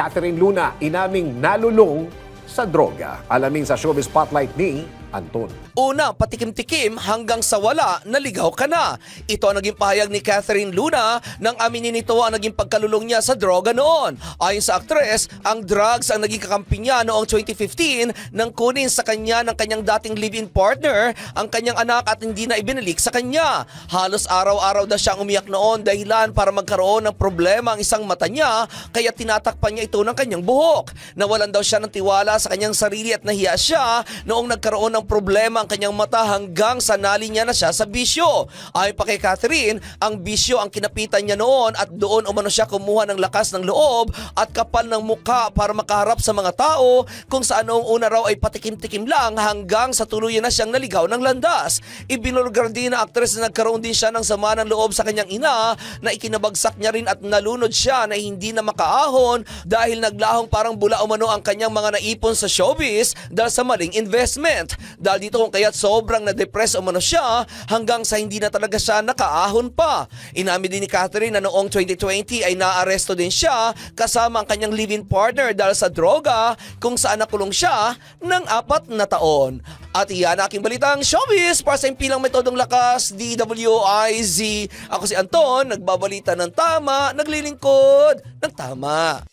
Catherine Luna inaming nalulung sa droga. Alamin sa showbiz spotlight ni Anton. Una, patikim-tikim hanggang sa wala, naligaw ka na. Ito ang naging pahayag ni Catherine Luna nang aminin nito ang naging pagkalulong niya sa droga noon. Ayon sa aktres, ang drugs ang naging kakampi niya noong 2015 nang kunin sa kanya ng kanyang dating live-in partner ang kanyang anak at hindi na ibinalik sa kanya. Halos araw-araw na siyang umiyak noon dahilan para magkaroon ng problema ang isang mata niya kaya tinatakpan niya ito ng kanyang buhok. Nawalan daw siya ng tiwala sa kanyang sarili at nahiya siya noong nagkaroon ng problema ang kanyang mata hanggang sa nali niya na siya sa bisyo. Ayon pa kay Catherine, ang bisyo ang kinapitan niya noon at doon umano siya kumuha ng lakas ng loob at kapal ng mukha para makaharap sa mga tao kung saan noong una raw ay patikim-tikim lang hanggang sa tuluyan na siyang naligaw ng landas. Ibinulgar din na aktres na nagkaroon din siya ng sama ng loob sa kanyang ina na ikinabagsak niya rin at nalunod siya na hindi na makaahon dahil naglahong parang bula umano ang kanyang mga naipon sa showbiz dahil sa maling investment. Dahil dito kung kaya't sobrang na-depress umano siya hanggang sa hindi na talaga siya nakaahon pa. Inamin din ni Catherine na noong 2020 ay naaresto din siya kasama ang kanyang live-in partner dahil sa droga kung saan nakulong siya ng apat na taon. At iyan aking balitang showbiz para sa impilang metodong lakas DWIZ. Ako si Anton, nagbabalita ng tama, naglilingkod ng tama.